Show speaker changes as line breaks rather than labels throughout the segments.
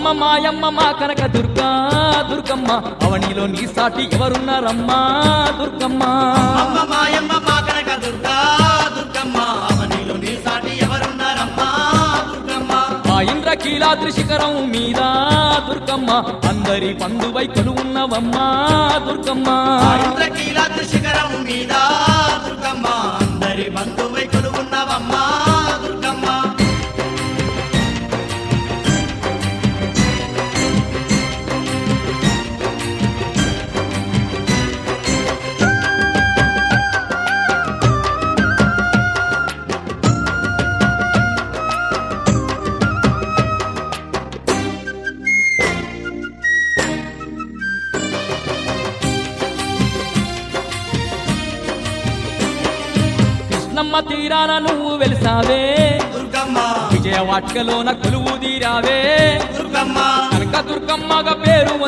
మాయమ్మ మా కనక దుర్గా దుర్గమ్మ. అవనిలో నీ సాటి ఎవరున్నారమ్మా దుర్గమ్మ?
అమ్మ మాయమ్మ మా కనక దుర్గా దుర్గమ్మ. అవనిలో నీ సాటి ఎవరున్నారమ్మా దుర్గమ్మ?
ఆ ఇంద్రకీలాద్రి శిఖరం మీద దుర్గమ్మ. అందరి పండువై కొలువున్నవమ్మా దుర్గమ్మ.
ఆ ఇంద్రకీలాద్రి శిఖరం మీద దుర్గమ్మ. అందరి బంధువై కొలువున్నవమ్మా దుర్గమ్మ
కృష్ణమ్మ తీరాన నువ్వు వెలిసావే.
దుర్గమ్మ.
విజయవాటికలోన కొలువు తీరావే.
దుర్గమ్మ.
కనక దుర్గమ్మగా పేరు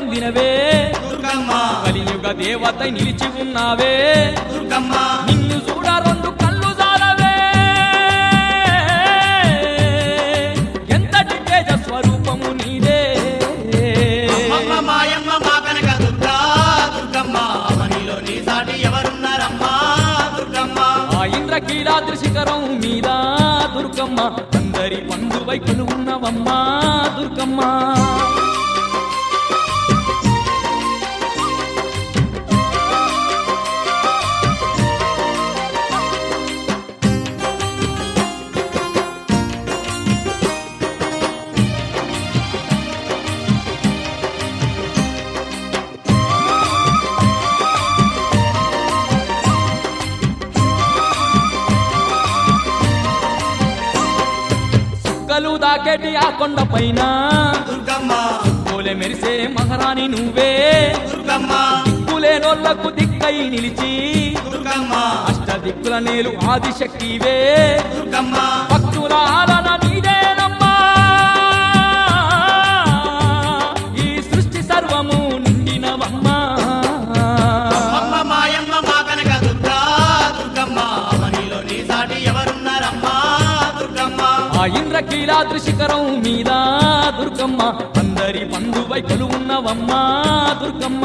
దుర్గమ్మ.
కలియుగ దేవత నిలిచి ఉన్నావే.
దుర్గమ్మ.
నిన్ను
దుర్గమ్మ
అందరి పండువై కొలువున్నవమ్మా దుర్గమ్మ సుక్కలు దాకేటి ఆ కొండ పైన
దుర్గమ్మ.
పూలే మెరిసే మహారాణి నువ్వే.
దుర్గమ్మ.
దిక్కులేనోళ్ళకు దిక్కై నిలిచి.
దుర్గమ్మ.
అష్ట దిక్కుల నేలు ఆదిశక్తివే. ఇంద్రకీలాద్రి శిఖరం మీద దుర్గమ్మ. అందరి పండువై కొలువున్నవమ్మా దుర్గమ్మ.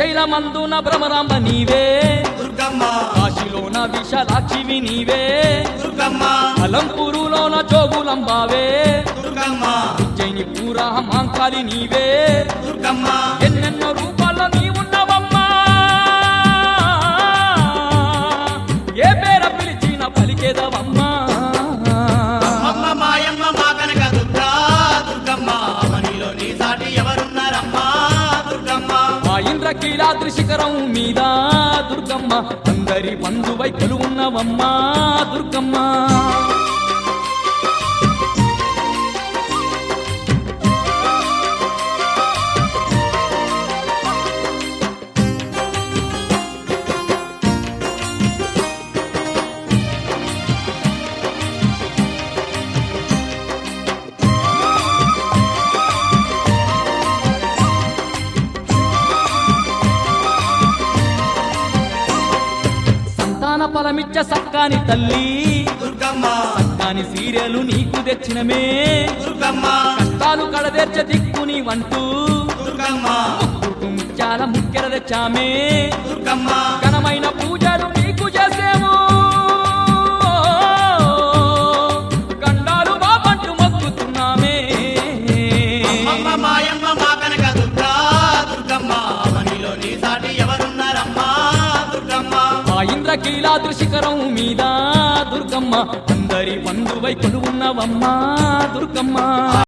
శ్రీశైలమందున భ్రమరాంబ నీవే.
దుర్గమ్మ.
కాశీలోన విశాలాక్షివి నీవే.
దుర్గమ్మ.
అలంపూరులోన జోగులంబావే
దుర్గమ్మ.
ఉజ్జయిని పూరా మాంకాలి నీవే.
దుర్గమ్మ.
ఎన్నెన్నో రూపాల్లో నీవున్నవమ్మా. ఏ పేర పిలిచిన పలికేదవమ్మా. కీలాద్రి శిఖరం మీద దుర్గమ్మ. అందరి బంధువై కొలువున్నవమ్మా దుర్గమ్మ. సంతాన ఫలమిచ్చ సక్కాని తల్లి.
దుర్గమ్మ.
సక్కాని సీరియలు నీకు తెచ్చినమే.
దుర్గమ్మ.
కష్టాలు కడదెర్చ దిక్కుని వంటూ
దుర్గమ్మ.
ముత్యాల ముక్కెర తెచ్చామే.
దుర్గమ్మ.
ఘనమైన పూజలు నీకు చేసేము. గండాలు మా పంటు మొక్కుతున్నామే
మాయమ్మ మా కనక దుర్గా దుర్గమ్మ. నీ ఎవరున్నారమ్మా?
ఆ ఇంద్రకీలాద్రి శిఖరం మీద దుర్గమ్మ. అందరి బంధువై కొలువున్నవమ్మా దుర్గమ్మ.